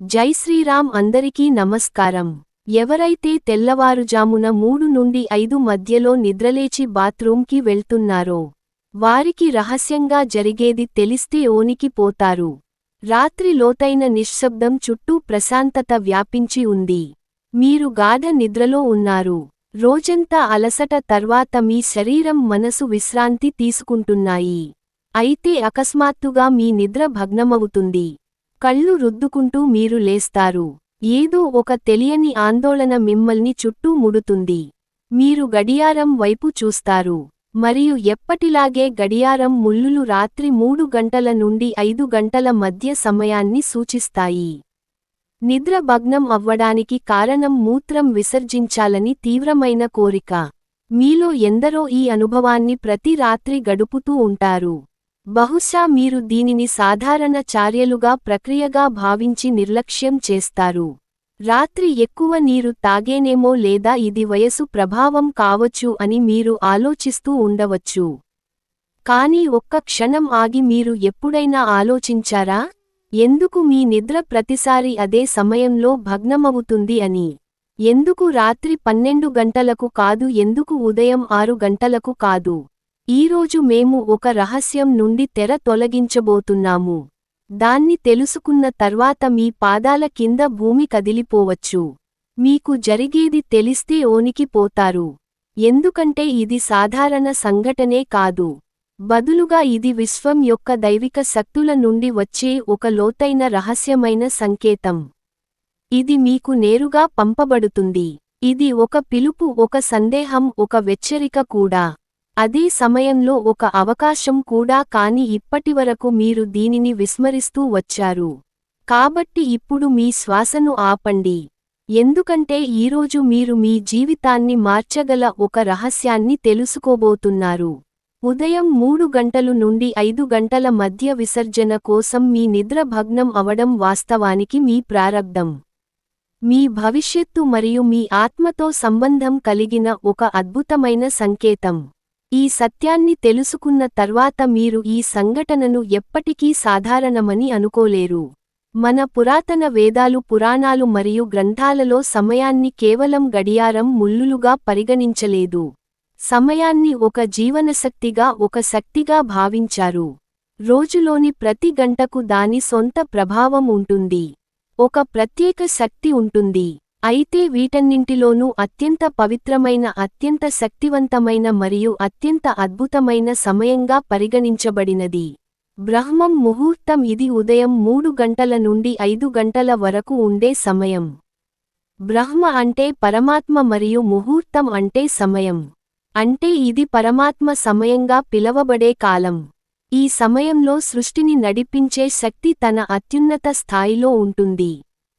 జై శ్రీరామ్ అందరికీ నమస్కారం. ఎవరైతే తెల్లవారుజామున మూడు నుండి ఐదు మధ్యలో నిద్రలేచి బాత్రూంకి వెళ్తున్నారో వారికి రహస్యంగా జరిగేది తెలిస్తే ఓనికి పోతారు. రాత్రి లోతైన నిశ్శబ్దం చుట్టూ ప్రశాంతత వ్యాపించి ఉంది. మీరు గాఢ నిద్రలో ఉన్నారు. రోజంతా అలసట తర్వాత మీ శరీరం మనసు విశ్రాంతి తీసుకుంటున్నాయి. అయితే అకస్మాత్తుగా మీ నిద్ర భగ్నమవుతుంది. కళ్ళు రుద్దుకుంటూ మీరు లేస్తారు. ఏదో ఒక తెలియని ఆందోళన మిమ్మల్ని చుట్టూ ముడుతుంది. మీరు గడియారం వైపు చూస్తారు. మరియు ఎప్పటిలాగే గడియారం ముల్లులు రాత్రి మూడు గంటల నుండి ఐదు గంటల మధ్య సమయాన్ని సూచిస్తాయి. నిద్ర భగ్నం అవ్వడానికి కారణం మూత్రం విసర్జించాలని తీవ్రమైన కోరిక. మీలో ఎందరో ఈ అనుభవాన్ని ప్రతి రాత్రి గడుపుతూ ఉంటారు. బహుశా మీరు దీనిని సాధారణ చార్యలుగా ప్రక్రియగా భావించి నిర్లక్ష్యం చేస్తారు. రాత్రి ఎక్కువ నీరు తాగేనేమో లేదా ఇది వయసు ప్రభావం కావచ్చు అని మీరు ఆలోచిస్తూ ఉండవచ్చు. కానీ ఒక్క క్షణం ఆగి మీరు ఎప్పుడైనా ఆలోచించారా? ఎందుకు మీ నిద్ర ప్రతిసారి అదే సమయంలో భగ్నమవుతుంది అని? ఎందుకు రాత్రి పన్నెండు గంటలకు కాదు ఎందుకు ఉదయం ఆరు గంటలకు కాదు? ఈరోజు మేము ఒక రహస్యం నుండి తెర తొలగించబోతున్నాము. దాన్ని తెలుసుకున్న తర్వాత మీ పాదాల కింద భూమి కదిలిపోవచ్చు. మీకు జరిగేది తెలిస్తే ఓనికి పోతారు. ఎందుకంటే ఇది సాధారణ సంఘటనే కాదు. బదులుగా ఇది విశ్వం యొక్క దైవిక శక్తుల నుండి వచ్చే ఒక లోతైన రహస్యమైన సంకేతం. ఇది మీకు నేరుగా పంపబడుతుంది. ఇది ఒక పిలుపు ఒక సందేహం ఒక వెచ్చరిక కూడా. అదే సమయంలో ఒక అవకాశం కూడా కాని ఇప్పటివరకు మీరు దీనిని విస్మరిస్తూ వచ్చారు. కాబట్టి ఇప్పుడు మీ శ్వాసను ఆపండి. ఎందుకంటే ఈరోజు మీరు మీ జీవితాన్ని మార్చగల ఒక రహస్యాన్ని తెలుసుకోబోతున్నారు. ఉదయం మూడు గంటలు నుండి ఐదు గంటల మధ్య విసర్జన కోసం మీ నిద్ర భగ్నం అవడం వాస్తవానికి మీ ప్రారబ్ధం మీ భవిష్యత్తు మరియు మీ ఆత్మతో సంబంధం కలిగిన ఒక అద్భుతమైన సంకేతం. ఈ సత్యాన్ని తెలుసుకున్న తర్వాత మీరు ఈ సంఘటనను ఎప్పటికీ సాధారణమని అనుకోలేరు. మన పురాతన వేదాలు పురాణాలు మరియు గ్రంథాలలో సమయాన్ని కేవలం గడియారం ముల్లులుగా పరిగణించలేదు. సమయాన్ని ఒక జీవనశక్తిగా ఒక శక్తిగా భావించారు. రోజులోని ప్రతి గంటకు దాని సొంత ప్రభావం ఉంటుంది. ఒక ప్రత్యేక శక్తి ఉంటుంది. అయితే వీటన్నింటిలోనూ అత్యంత పవిత్రమైన అత్యంత శక్తివంతమైన మరియు అత్యంత అద్భుతమైన సమయంగా పరిగణించబడినది. బ్రహ్మం ముహూర్తం ఇది ఉదయం మూడు గంటల నుండి ఐదు గంటల వరకు ఉండే సమయం. బ్రహ్మ అంటే పరమాత్మ మరియు ముహూర్తం అంటే సమయం. అంటే ఇది పరమాత్మ సమయంగా పిలవబడే కాలం. ఈ సమయంలో సృష్టిని నడిపించే శక్తి తన అత్యున్నత స్థాయిలో ఉంటుంది.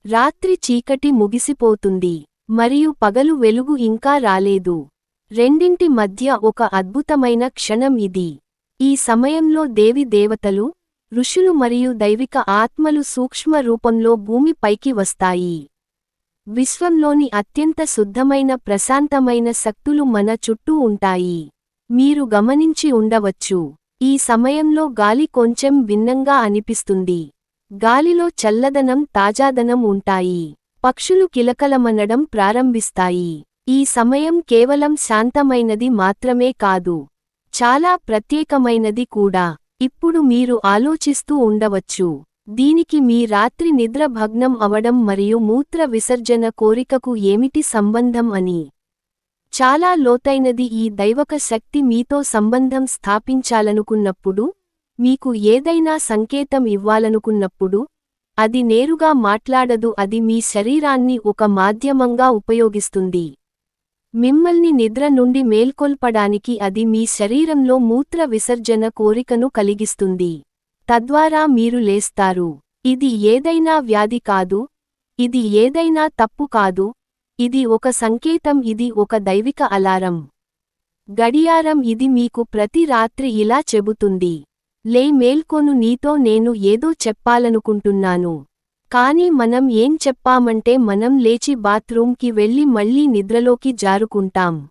రాత్రి చీకటి ముగిసిపోతుంది. మరియు పగలు వెలుగు ఇంకా రాలేదు. రెండింటి మధ్య ఒక అద్భుతమైన క్షణం ఇది. ఈ సమయంలో దేవి దేవతలు ఋషులు మరియు దైవిక ఆత్మలు సూక్ష్మ రూపంలో భూమిపైకి వస్తాయి. విశ్వంలోని అత్యంత శుద్ధమైన ప్రశాంతమైన శక్తులు మన చుట్టూ ఉంటాయి. మీరు గమనించి ఉండవచ్చు. ఈ సమయంలో గాలి కొంచెం భిన్నంగా అనిపిస్తుంది. గాలిలో చల్లదనం తాజాదనం ఉంటాయి. పక్షులు కిలకలమనడం ప్రారంభిస్తాయి. ఈ సమయం కేవలం శాంతమైనది మాత్రమే కాదు. చాలా ప్రత్యేకమైనది కూడా. ఇప్పుడు మీరు ఆలోచిస్తూ ఉండవచ్చు. దీనికి మీ రాత్రి నిద్ర భగ్నం అవడం మరియు మూత్ర విసర్జన కోరికకు ఏమిటి సంబంధం అని. చాలా లోతైనది ఈ దైవక శక్తి మీతో సంబంధం స్థాపించాలనుకున్నప్పుడు మీకు ఏదైనా సంకేతం ఇవ్వాలనుకున్నప్పుడు అది నేరుగా మాట్లాడదు అది మీ శరీరాన్ని ఒక మాధ్యమంగా ఉపయోగిస్తుంది. మిమ్మల్ని నిద్ర నుండి మేల్కొల్పడానికి అది మీ శరీరంలో మూత్ర విసర్జన కోరికను కలిగిస్తుంది. తద్వారా మీరు లేస్తారు. ఇది ఏదైనా వ్యాధి కాదు. ఇది ఏదైనా తప్పు కాదు. ఇది ఒక సంకేతం ఇది ఒక దైవిక అలారం. గడియారం ఇది మీకు ప్రతి రాత్రి ఇలా చెబుతుంది. లే మేల్కొను నీతో నేను ఏదో చెప్పాలనుకుంటున్నాను. కాని మనం ఏం చెప్పామంటే మనం లేచి బాత్రూంకి వెళ్ళి మళ్ళీ నిద్రలోకి జారుకుంటాం.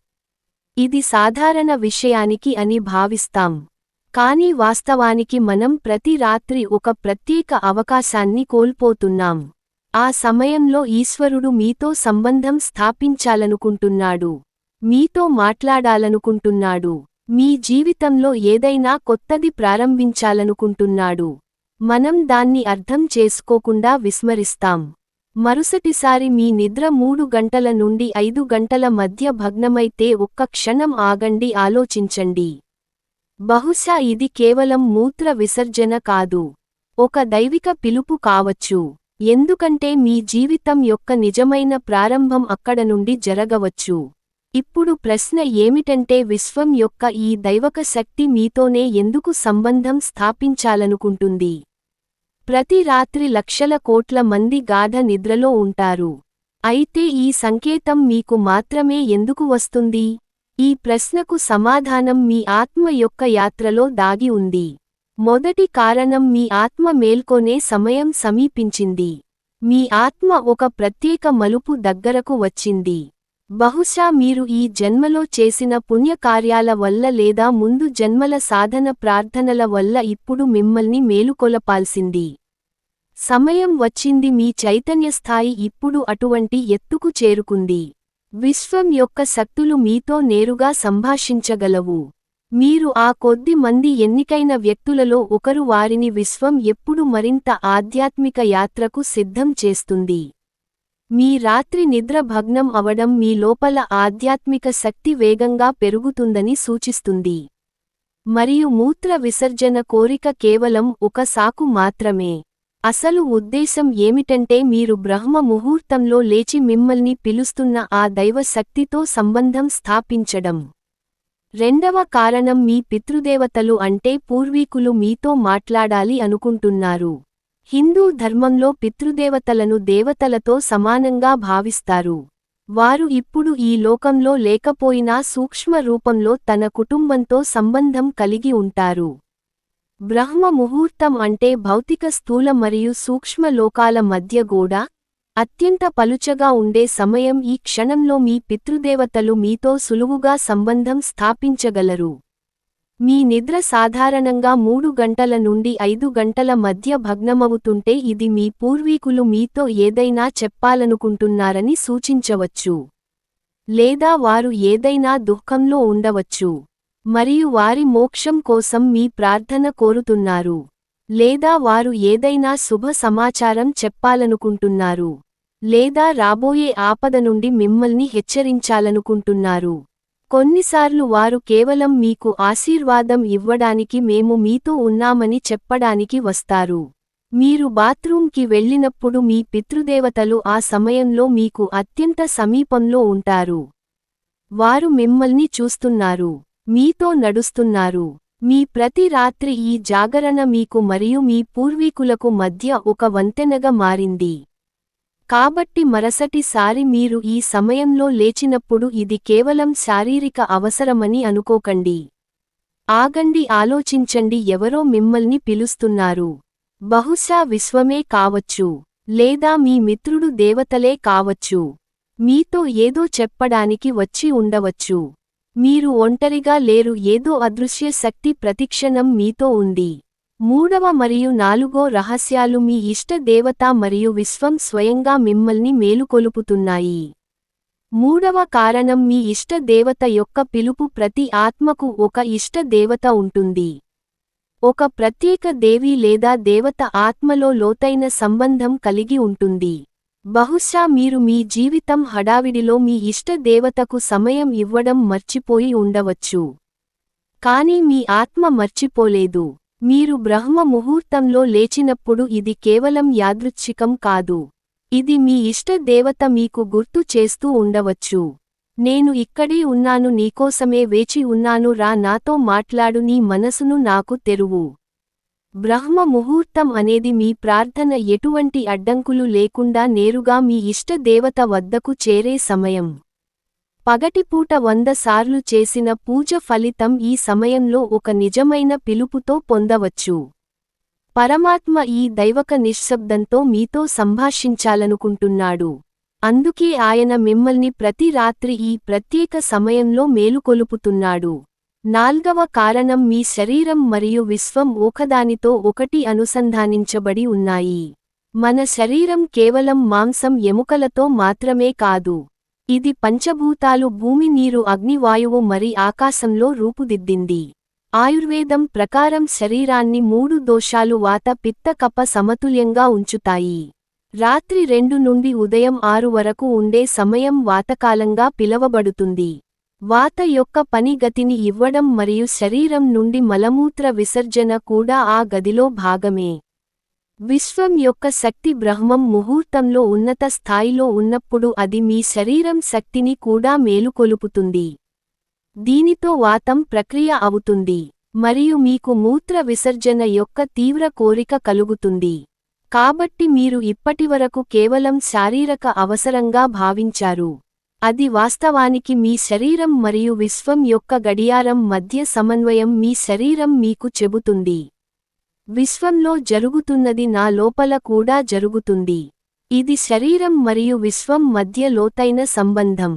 ఇది సాధారణ విషయానికి అని భావిస్తాం. కాని వాస్తవానికి మనం ప్రతి రాత్రి ఒక ప్రత్యేక అవకాశాన్ని కోల్పోతున్నాం. ఆ సమయంలో ఈశ్వరుడు మీతో సంబంధం స్థాపించాలనుకుంటున్నాడు. మీతో మాట్లాడాలనుకుంటున్నాడు. మీ జీవితంలో ఏదైనా కొత్తది ప్రారంభించాలనుకుంటున్నాడు. మనం దాన్ని అర్థం చేసుకోకుండా విస్మరిస్తాం. మరుసటిసారి మీ నిద్ర మూడు గంటల నుండి ఐదు గంటల మధ్య భగ్నమైతే ఒక్క క్షణం ఆగండి ఆలోచించండి. బహుశా ఇది కేవలం మూత్ర విసర్జన కాదు. ఒక దైవిక పిలుపు కావచ్చు. ఎందుకంటే మీ జీవితం యొక్క నిజమైన ప్రారంభం అక్కడ నుండి జరగవచ్చు. ఇప్పుడు ప్రశ్న ఏమిటంటే విశ్వం యొక్క ఈ దైవక శక్తి మీతోనే ఎందుకు సంబంధం స్థాపించాలనుకుంటుంది? ప్రతి రాత్రి లక్షల కోట్ల మంది గాఢ నిద్రలో ఉంటారు. అయితే ఈ సంకేతం మీకు మాత్రమే ఎందుకు వస్తుంది? ఈ ప్రశ్నకు సమాధానం మీ ఆత్మ యొక్క యాత్రలో దాగి ఉంది. మొదటి కారణం మీ ఆత్మ మేల్కొనే సమయం సమీపించింది. మీ ఆత్మ ఒక ప్రత్యేక మలుపు దగ్గరకు వచ్చింది. బహుశా మీరు ఈ జన్మలో చేసిన పుణ్యకార్యాల వల్ల లేదా ముందు జన్మల సాధన ప్రార్థనల వల్ల ఇప్పుడు మిమ్మల్ని మేలుకొలపాల్సింది. సమయం వచ్చింది మీ చైతన్య స్థాయి ఇప్పుడు అటువంటి ఎత్తుకు చేరుకుంది. విశ్వం యొక్క శక్తులు మీతో నేరుగా సంభాషించగలవు. మీరు ఆ కొద్ది మంది ఎన్నికైన వ్యక్తులలో ఒకరు వారిని విశ్వం ఎప్పుడు మరింత ఆధ్యాత్మిక యాత్రకు సిద్ధం చేస్తుంది. మీ రాత్రి నిద్ర భగ్నం అవడం మీ లోపల ఆధ్యాత్మిక శక్తి వేగంగా పెరుగుతుందని సూచిస్తుంది. మరియు మూత్ర విసర్జన కోరిక కేవలం ఒక సాకు మాత్రమే. అసలు ఉద్దేశం ఏమిటంటే మీరు బ్రహ్మ ముహూర్తంలో లేచి మిమ్మల్ని పిలుస్తున్న ఆ దైవ శక్తితో సంబంధం స్థాపించడం. రెండవ కారణం మీ పితృదేవతలు అంటే పూర్వీకులు మీతో మాట్లాడాలి అనుకుంటున్నారు. హిందూ ధర్మంలో పితృదేవతలను దేవతలతో సమానంగా భావిస్తారు. వారు ఇప్పుడు ఈ లోకంలో లేకపోయినా సూక్ష్మ రూపంలో తన కుటుంబంతో సంబంధం కలిగి ఉంటారు. బ్రహ్మ ముహూర్తం అంటే భౌతిక స్థూల మరియు సూక్ష్మ లోకాల మధ్య గోడ అత్యంత పలుచగా ఉండే సమయం ఈ క్షణంలో మీ పితృదేవతలు మీతో సులువుగా సంబంధం స్థాపించగలరు. మీ నిద్ర సాధారణంగా మూడు గంటల నుండి ఐదు గంటల మధ్య భగ్నమవుతుంటే ఇది మీ పూర్వీకులు మీతో ఏదైనా చెప్పాలనుకుంటున్నారని సూచించవచ్చు. లేదా వారు ఏదైనా దుఃఖంలో ఉండవచ్చు. మరియు వారి మోక్షం కోసం మీ ప్రార్థన కోరుతున్నారు. లేదా వారు ఏదైనా శుభ సమాచారం చెప్పాలనుకుంటున్నారు. లేదా రాబోయే ఆపద నుండి మిమ్మల్ని హెచ్చరించాలనుకుంటున్నారు. కొన్నిసార్లు వారు కేవలం మీకు ఆశీర్వాదం ఇవ్వడానికి మేము మీతో ఉన్నామని చెప్పడానికి వస్తారు. మీరు బాత్రూంకి వెళ్ళినప్పుడు మీ పితృదేవతలు ఆ సమయంలో మీకు అత్యంత సమీపంలో ఉంటారు. వారు మిమ్మల్ని చూస్తున్నారు. మీతో నడుస్తున్నారు. మీ ప్రతి రాత్రి ఈ జాగరణ మీకు మరియు మీ పూర్వీకులకు మధ్య ఒక వంతెనగా మారింది. కాబట్టి మరసటిసారి మీరు ఈ సమయంలో లేచినప్పుడు ఇది కేవలం శారీరక అవసరమని అనుకోకండి. ఆగండి ఆలోచించండి ఎవరో మిమ్మల్ని పిలుస్తున్నారు. బహుశా విశ్వమే కావచ్చు లేదా మీ మిత్రుడు దేవతలే కావచ్చు. మీతో ఏదో చెప్పడానికి వచ్చి ఉండవచ్చు. మీరు ఒంటరిగా లేరు ఏదో అదృశ్య శక్తి ప్రతిక్షణం మీతో ఉంది. మూడవ మరియు నాలుగో రహస్యాలు మీ ఇష్ట దేవత మరియు విశ్వం స్వయంగా మిమ్మల్ని మేలుకొలుపుతున్నాయి. మూడవ కారణం మీ ఇష్ట దేవత యొక్క పిలుపు ప్రతి ఆత్మకు ఒక ఇష్ట దేవత ఉంటుంది. ఒక ప్రత్యేక దేవి లేదా దేవత ఆత్మలో లోతైన సంబంధం కలిగి ఉంటుంది. బహుశా మీరు మీ జీవితం హడావిడిలో మీ ఇష్ట దేవతకు సమయం ఇవ్వడం మర్చిపోయి ఉండవచ్చు. కాని మీ ఆత్మ మర్చిపోలేదు. మీరు బ్రహ్మ ముహూర్తంలో లేచినప్పుడు ఇది కేవలం యాదృచ్ఛికం కాదు. ఇది మీ ఇష్ట దేవత మీకు గుర్తు చేస్తూ ఉండవచ్చు. నేను ఇక్కడే ఉన్నాను నీకోసమే వేచి ఉన్నాను రా నాతో మాట్లాడు నీ మనసును నాకు తెరువు. బ్రహ్మ ముహూర్తం అనేది మీ ప్రార్థన ఎటువంటి అడ్డంకులు లేకుండా నేరుగా మీ ఇష్ట దేవత వద్దకు చేరే సమయం. పగటిపూట వంద సార్లు చేసిన పూజ ఫలితం ఈ సమయంలో ఒక నిజమైన పిలుపుతో పొందవచ్చు. పరమాత్మ ఈ దైవక నిశ్శబ్దంతో మీతో సంభాషించాలనుకుంటున్నాడు. అందుకే ఆయన మిమ్మల్ని ప్రతి రాత్రి ఈ ప్రత్యేక సమయంలో మేలుకొలుపుతున్నాడు. నాల్గవ కారణం మీ శరీరం మరియు విశ్వం ఒకదానితో ఒకటి అనుసంధానించబడి ఉన్నాయి. మన శరీరం కేవలం మాంసం ఎముకలతో మాత్రమే కాదు. ఇది పంచభూతాలు భూమి నీరు అగ్నివాయువు మరి ఆకాశంలో రూపుదిద్దింది. ఆయుర్వేదం ప్రకారం శరీరాన్ని మూడు దోషాలు వాత పిత్త కప సమతుల్యంగా ఉంచుతాయి. రాత్రి రెండు నుండి ఉదయం ఆరు వరకు ఉండే సమయం వాతకాలంగా పిలవబడుతుంది. వాత యొక్క పని గతిని ఇవ్వడం మరియు శరీరం నుండి మలమూత్ర విసర్జన కూడా ఆ గదిలో భాగమే. విశ్వం యొక్క శక్తి బ్రహ్మం ముహూర్తంలో ఉన్నత స్థాయిలో ఉన్నప్పుడు అది మీ శరీరం శక్తిని కూడా మేలుకొలుపుతుంది. దీనితో వాతం ప్రక్రియ అవుతుంది మరియు మీకు మూత్ర విసర్జన యొక్క తీవ్ర కోరిక కలుగుతుంది. కాబట్టి మీరు ఇప్పటివరకు కేవలం శారీరక అవసరంగా భావించారు. అది వాస్తవానికి మీ శరీరం మరియు విశ్వం యొక్క గడియారం మధ్య సమన్వయం మీ శరీరం మీకు చెబుతుంది. విశ్వంలో జరుగుతున్నది నా లోపల కూడా జరుగుతుంది. ఇది శరీరం మరియు విశ్వం మధ్య లోతైన సంబంధం.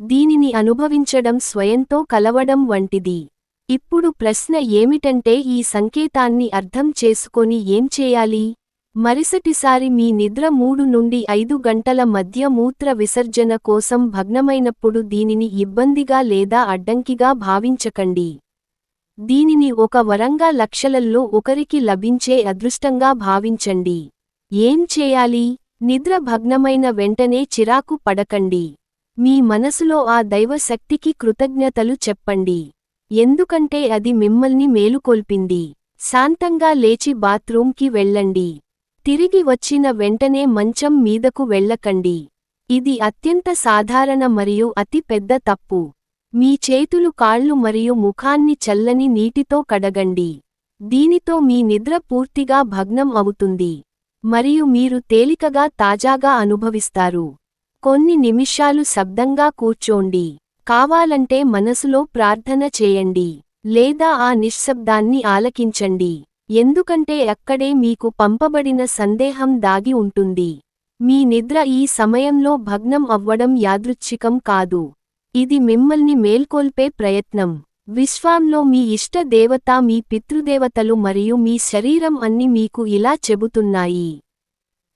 దీనిని అనుభవించడం స్వయంతో కలవడం వంటిది. ఇప్పుడు ప్రశ్న ఏమిటంటే ఈ సంకేతాన్ని అర్థం చేసుకొని ఏం చేయాలి? మరుసటిసారి మీ నిద్ర మూడు నుండి ఐదు గంటల మధ్య మూత్ర విసర్జన కోసం భగ్నమైనప్పుడు దీనిని ఇబ్బందిగా లేదా అడ్డంకిగా భావించకండి. దీనిని ఒక వరంగా లక్షలల్లో ఒకరికి లభించే అదృష్టంగా భావించండి. ఏం చేయాలి? నిద్ర భగ్నమైన వెంటనే చిరాకు పడకండి. మీ మనసులో ఆ దైవశక్తికి కృతజ్ఞతలు చెప్పండి. ఎందుకంటే అది మిమ్మల్ని మేలుకొల్పింది. శాంతంగా లేచి బాత్రూంకి వెళ్ళండి. తిరిగి వచ్చిన వెంటనే మంచం మీదకు వెళ్ళకండి. ఇది అత్యంత సాధారణ మరియు అతి పెద్ద తప్పు. మీ చేతులు కాళ్ళు మరియు ముఖాన్ని చల్లని నీటితో కడగండి. దీనితో మీ నిద్ర పూర్తిగా భగ్నం అవుతుంది. మరియు మీరు తేలికగా తాజాగా అనుభవిస్తారు. కొన్ని నిమిషాలు శబ్దంగా కూర్చోండి. కావాలంటే మనసులో ప్రార్థన చేయండి. లేదా ఆ నిశ్శబ్దాన్ని ఆలకించండి. ఎందుకంటే అక్కడే మీకు పంపబడిన సందేహం దాగి ఉంటుంది. మీ నిద్ర ఈ సమయంలో భగ్నం అవ్వడం యాదృచ్ఛికం కాదు. ఇది మిమ్మల్ని మేల్కొల్పే ప్రయత్నం. విశ్వాంలో మీ ఇష్ట దేవత మీ పితృదేవతలు మరియు మీ శరీరం అన్ని మీకు ఇలా చెబుతున్నాయి.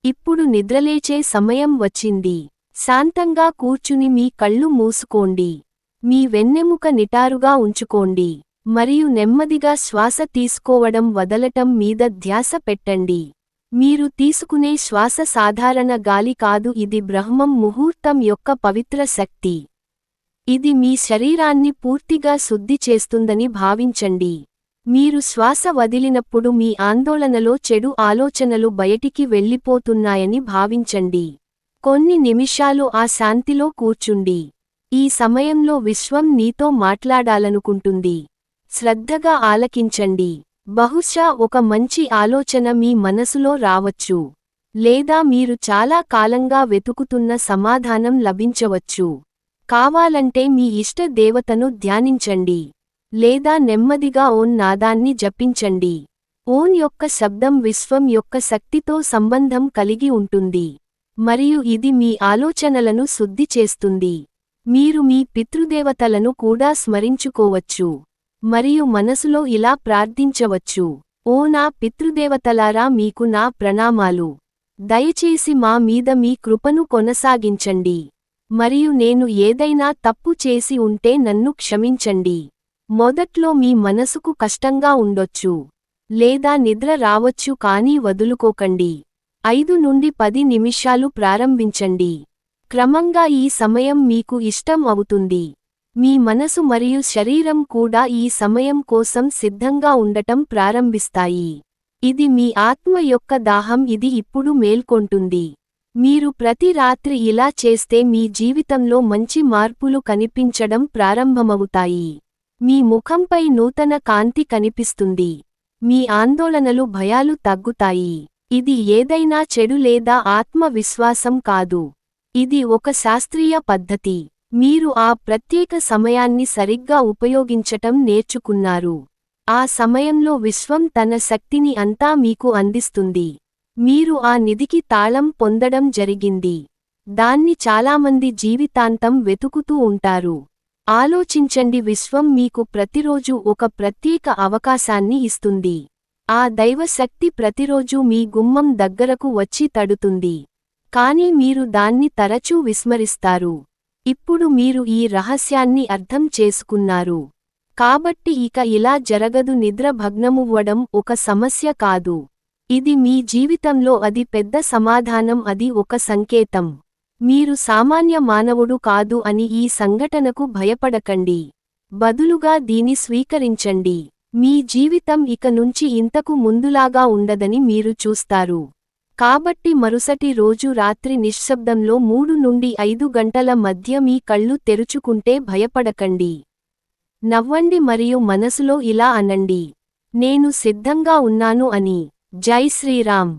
ఇప్పుడు నిద్రలేచే సమయం వచ్చింది. శాంతంగా కూర్చుని మీ కళ్ళు మూసుకోండి. మీ వెన్నెముక నిటారుగా ఉంచుకోండి. మరియు నెమ్మదిగా శ్వాస తీసుకోవడం వదలటం మీద ధ్యాస పెట్టండి. మీరు తీసుకునే శ్వాస సాధారణ గాలి కాదు ఇది బ్రహ్మం ముహూర్తం యొక్క పవిత్ర శక్తి. ఇది మీ శరీరాన్ని పూర్తిగా శుద్ధి చేస్తుందని భావించండి. మీరు శ్వాస వదిలినప్పుడు మీ ఆందోళనలో చెడు ఆలోచనలు బయటికి వెళ్ళిపోతున్నాయని భావించండి. కొన్ని నిమిషాలు ఆ శాంతిలో కూర్చుండి. ఈ సమయంలో విశ్వం నీతో మాట్లాడాలనుకుంటుంది. శ్రద్ధగా ఆలకించండి. బహుశా ఒక మంచి ఆలోచన మీ మనసులో రావచ్చు. లేదా మీరు చాలా కాలంగా వెతుకుతున్న సమాధానం లభించవచ్చు. కావాలంటే మీ ఇష్ట దేవతను ధ్యానించండి. లేదా నెమ్మదిగా ఓన్ నాదాన్ని జపించండి. ఓన్ యొక్క శబ్దం విశ్వం యొక్క శక్తితో సంబంధం కలిగి ఉంటుంది. మరియు ఇది మీ ఆలోచనలను శుద్ధి చేస్తుంది. మీరు మీ పితృదేవతలను కూడా స్మరించుకోవచ్చు. మరియు మనసులో ఇలా ప్రార్థించవచ్చు. ఓ నా పితృదేవతలారా మీకు నా ప్రణామాలు. దయచేసి మా మీద మీ కృపను కొనసాగించండి. మరియు నేను ఏదైనా తప్పు చేసి ఉంటే నన్ను క్షమించండి. మొదట్లో మీ మనసుకు కష్టంగా ఉండొచ్చు. లేదా నిద్ర రావచ్చు కానీ వదులుకోకండి. ఐదు నుండి పది నిమిషాలు ప్రారంభించండి. క్రమంగా ఈ సమయం మీకు ఇష్టం అవుతుంది. మీ మనసు మరియు శరీరం కూడా ఈ సమయం కోసం సిద్ధంగా ఉండటం ప్రారంభిస్తాయి. ఇది మీ ఆత్మ యొక్క దాహం ఇది ఇప్పుడు మేల్కొంటుంది. మీరు ప్రతి రాత్రి ఇలా చేస్తే మీ జీవితంలో మంచి మార్పులు కనిపించడం ప్రారంభమవుతాయి. మీ ముఖంపై నూతన కాంతి కనిపిస్తుంది. మీ ఆందోళనలు భయాలు తగ్గుతాయి. ఇది ఏదైనా చెడు లేదా ఆత్మవిశ్వాసం కాదు. ఇది ఒక శాస్త్రీయ పద్ధతి. మీరు ఆ ప్రత్యేక సమయాన్ని సరిగ్గా ఉపయోగించటం నేర్చుకున్నారు. ఆ సమయంలో విశ్వం తన శక్తిని అంతా మీకు అందిస్తుంది. మీరు ఆ నిధికి తాళం పొందడం జరిగింది. దాన్ని చాలామంది జీవితాంతం వెతుకుతూ ఉంటారు. ఆలోచించండి విశ్వం మీకు ప్రతిరోజు ఒక ప్రత్యేక అవకాశాన్ని ఇస్తుంది. ఆ దైవశక్తి ప్రతిరోజూ మీ గుమ్మం దగ్గరకు వచ్చి తడుతుంది. కాని మీరు దాన్ని తరచూ విస్మరిస్తారు. ఇప్పుడు మీరు ఈ రహస్యాన్ని అర్థం చేసుకున్నారు. కాబట్టి ఇక ఇలా జరగదు నిద్ర భగ్నమువ్వడం ఒక సమస్య కాదు. ఇది మీ జీవితంలో అది పెద్ద సమాధానం అది ఒక సంకేతం. మీరు సామాన్య మానవుడు కాదు అని ఈ సంఘటనకు భయపడకండి. బదులుగా దీని స్వీకరించండి. మీ జీవితం ఇక నుంచి ఇంతకు ముందులాగా ఉండదని మీరు చూస్తారు. కాబట్టి మరుసటి రోజు రాత్రి నిశ్శబ్దంలో మూడు నుండి ఐదు గంటల మధ్య మీ కళ్ళు తెరుచుకుంటే భయపడకండి. నవ్వండి మరియు మనసులో ఇలా అనండి. నేను సిద్ధంగా ఉన్నాను అని. జై శ్రీరామ్.